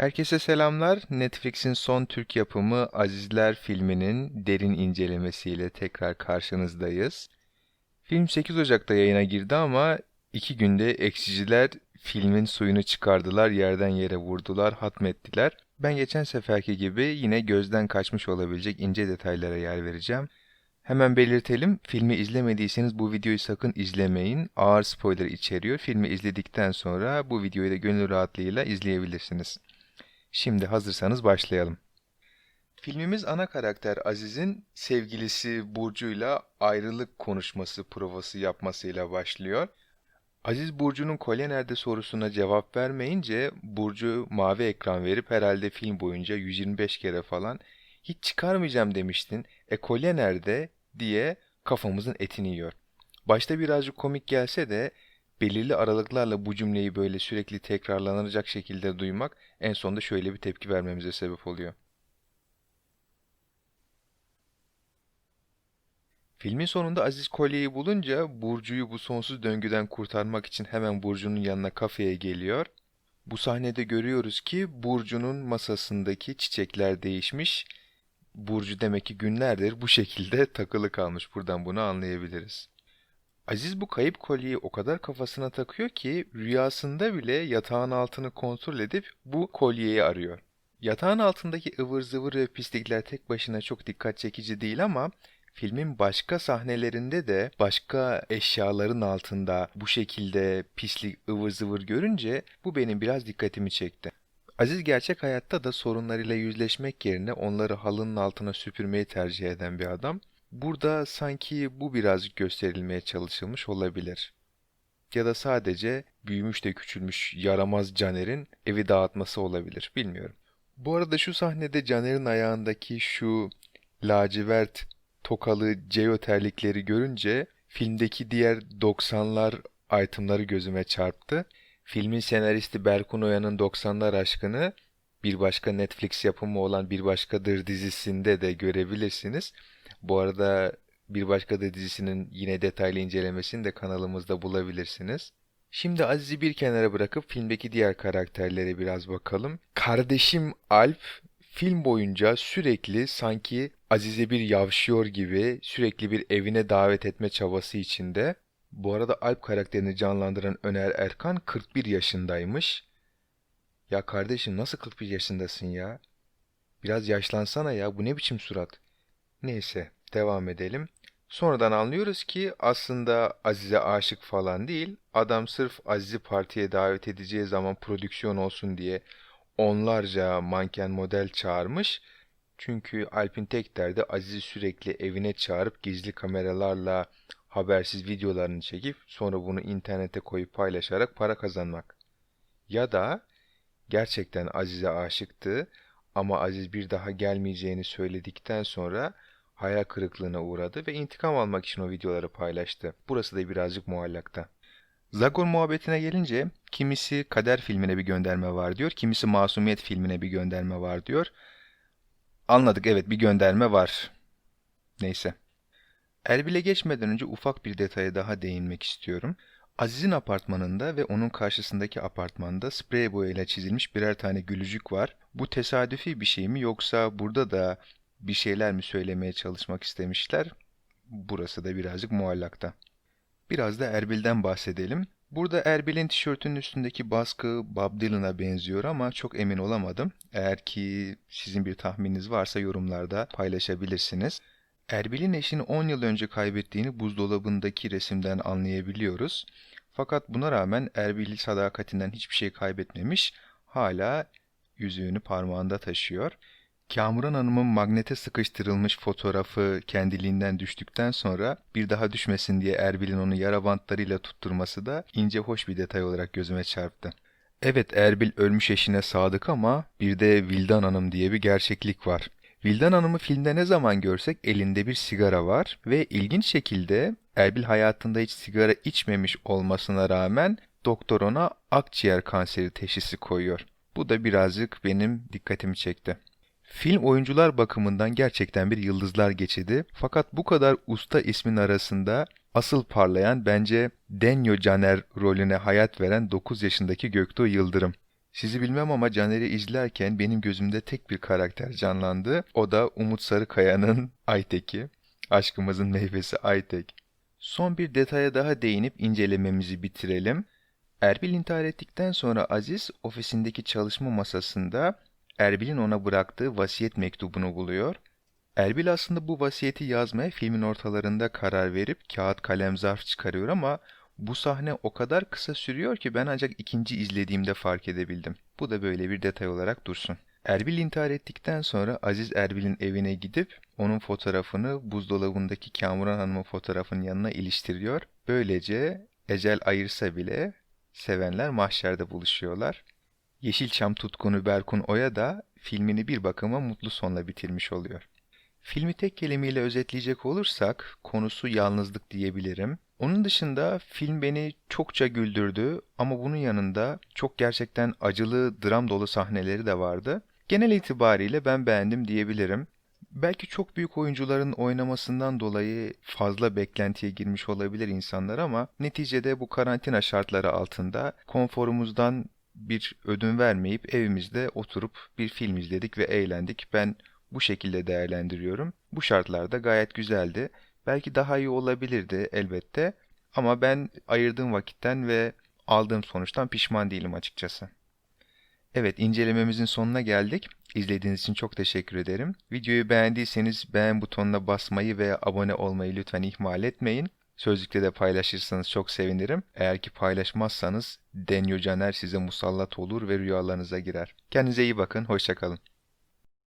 Herkese selamlar. Netflix'in son Türk yapımı Azizler filminin derin incelemesiyle tekrar karşınızdayız. Film 8 Ocak'ta yayına girdi ama iki günde eksiciler filmin suyunu çıkardılar, yerden yere vurdular, hatmettiler. Ben geçen seferki gibi yine gözden kaçmış olabilecek ince detaylara yer vereceğim. Hemen belirtelim, filmi izlemediyseniz bu videoyu sakın izlemeyin. Ağır spoiler içeriyor. Filmi izledikten sonra bu videoyu da gönül rahatlığıyla izleyebilirsiniz. Şimdi hazırsanız başlayalım. Filmimiz ana karakter Aziz'in sevgilisi Burcu'yla ayrılık konuşması provası yapmasıyla başlıyor. Aziz Burcu'nun kolye nerede sorusuna cevap vermeyince Burcu mavi ekran verip herhalde film boyunca 125 kere falan hiç çıkarmayacağım demiştin. E kolye nerede diye kafamızın etini yiyor. Başta birazcık komik gelse de belirli aralıklarla bu cümleyi böyle sürekli tekrarlanacak şekilde duymak en sonunda şöyle bir tepki vermemize sebep oluyor. Filmin sonunda Aziz kolyeyi bulunca Burcu'yu bu sonsuz döngüden kurtarmak için hemen Burcu'nun yanına kafeye geliyor. Bu sahnede görüyoruz ki Burcu'nun masasındaki çiçekler değişmiş. Burcu demek ki günlerdir bu şekilde takılı kalmış. Buradan bunu anlayabiliriz. Aziz bu kayıp kolyeyi o kadar kafasına takıyor ki rüyasında bile yatağın altını kontrol edip bu kolyeyi arıyor. Yatağın altındaki ıvır zıvır ve pislikler tek başına çok dikkat çekici değil ama filmin başka sahnelerinde de başka eşyaların altında bu şekilde pislik ıvır zıvır görünce bu benim biraz dikkatimi çekti. Aziz gerçek hayatta da sorunlarıyla yüzleşmek yerine onları halının altına süpürmeyi tercih eden bir adam. Burada sanki bu birazcık gösterilmeye çalışılmış olabilir. Ya da sadece büyümüş de küçülmüş yaramaz Caner'in evi dağıtması olabilir. Bilmiyorum. Bu arada şu sahnede Caner'in ayağındaki şu lacivert tokalı Ceo terlikleri görünce filmdeki diğer 90'lar itemları gözüme çarptı. Filmin senaristi Berkun Oya'nın 90'lar aşkını bir başka Netflix yapımı olan Bir Başkadır dizisinde de görebilirsiniz. Bu arada Bir Başkadır dizisinin yine detaylı incelemesini de kanalımızda bulabilirsiniz. Şimdi Aziz'i bir kenara bırakıp filmdeki diğer karakterlere biraz bakalım. Kardeşim Alp film boyunca sürekli sanki Aziz'e bir yavşıyor gibi sürekli bir evine davet etme çabası içinde. Bu arada Alp karakterini canlandıran Öner Erkan 41 yaşındaymış. Ya kardeşim nasıl 41 yaşındasın ya? Biraz yaşlansana ya bu ne biçim surat? Neyse devam edelim. Sonradan anlıyoruz ki aslında Aziz'e aşık falan değil. Adam sırf Aziz'i partiye davet edeceği zaman prodüksiyon olsun diye onlarca manken model çağırmış. Çünkü Alp'in tek derdi Aziz'i sürekli evine çağırıp gizli kameralarla habersiz videolarını çekip sonra bunu internete koyup paylaşarak para kazanmak. Ya da gerçekten Aziz'e aşıktı ama Aziz bir daha gelmeyeceğini söyledikten sonra hayal kırıklığına uğradı ve intikam almak için o videoları paylaştı. Burası da birazcık muallakta. Zagor muhabbetine gelince kimisi Kader filmine bir gönderme var diyor, kimisi Masumiyet filmine bir gönderme var diyor. Anladık evet bir gönderme var. Neyse. Erbil'e geçmeden önce ufak bir detaya daha değinmek istiyorum. Aziz'in apartmanında ve onun karşısındaki apartmanda sprey boyayla çizilmiş birer tane gülücük var. Bu tesadüfi bir şey mi yoksa burada da bir şeyler mi söylemeye çalışmak istemişler? Burası da birazcık muallakta. Biraz da Erbil'den bahsedelim. Burada Erbil'in tişörtünün üstündeki baskı Bob Dylan'a benziyor ama çok emin olamadım. Eğer ki sizin bir tahmininiz varsa yorumlarda paylaşabilirsiniz. Erbil'in eşini 10 yıl önce kaybettiğini buzdolabındaki resimden anlayabiliyoruz. Fakat buna rağmen Erbil sadakatinden hiçbir şey kaybetmemiş, hala yüzüğünü parmağında taşıyor. Kamuran Hanım'ın magnete sıkıştırılmış fotoğrafı kendiliğinden düştükten sonra bir daha düşmesin diye Erbil'in onu yara bantlarıyla tutturması da ince hoş bir detay olarak gözüme çarptı. Evet Erbil ölmüş eşine sadık ama bir de Vildan Hanım diye bir gerçeklik var. Vildan Hanım'ı filmde ne zaman görsek elinde bir sigara var ve ilginç şekilde Erbil hayatında hiç sigara içmemiş olmasına rağmen doktor ona akciğer kanseri teşhisi koyuyor. Bu da birazcık benim dikkatimi çekti. Film oyuncular bakımından gerçekten bir yıldızlar geçidi. Fakat bu kadar usta ismin arasında asıl parlayan bence Denyo Caner rolüne hayat veren 9 yaşındaki Göktuğ Yıldırım. Sizi bilmem ama Caner'i izlerken benim gözümde tek bir karakter canlandı. O da Umut Sarıkaya'nın Aytek'i. Aşkımızın meyvesi Aytek. Son bir detaya daha değinip incelememizi bitirelim. Erbil intihar ettikten sonra Aziz ofisindeki çalışma masasında Erbil'in ona bıraktığı vasiyet mektubunu buluyor. Erbil aslında bu vasiyeti yazmaya filmin ortalarında karar verip kağıt kalem zarf çıkarıyor ama bu sahne o kadar kısa sürüyor ki ben ancak ikinci izlediğimde fark edebildim. Bu da böyle bir detay olarak dursun. Erbil intihar ettikten sonra Aziz Erbil'in evine gidip onun fotoğrafını buzdolabındaki Kamuran Hanım'ın fotoğrafının yanına iliştiriyor. Böylece ecel ayırsa bile sevenler mahşerde buluşuyorlar. Yeşilçam tutkunu Berkun Oya da filmini bir bakıma mutlu sonla bitirmiş oluyor. Filmi tek kelimeyle özetleyecek olursak konusu yalnızlık diyebilirim. Onun dışında film beni çokça güldürdü ama bunun yanında çok gerçekten acılı, dram dolu sahneleri de vardı. Genel itibariyle ben beğendim diyebilirim. Belki çok büyük oyuncuların oynamasından dolayı fazla beklentiye girmiş olabilir insanlar ama neticede bu karantina şartları altında konforumuzdan bir ödün vermeyip evimizde oturup bir film izledik ve eğlendik. Ben bu şekilde değerlendiriyorum. Bu şartlarda gayet güzeldi. Belki daha iyi olabilirdi elbette ama ben ayırdığım vakitten ve aldığım sonuçtan pişman değilim açıkçası. Evet, incelememizin sonuna geldik. İzlediğiniz için çok teşekkür ederim. Videoyu beğendiyseniz beğen butonuna basmayı ve abone olmayı lütfen ihmal etmeyin. Sözlükte de paylaşırsanız çok sevinirim. Eğer ki paylaşmazsanız Denyo Caner size musallat olur ve rüyalarınıza girer. Kendinize iyi bakın, hoşçakalın.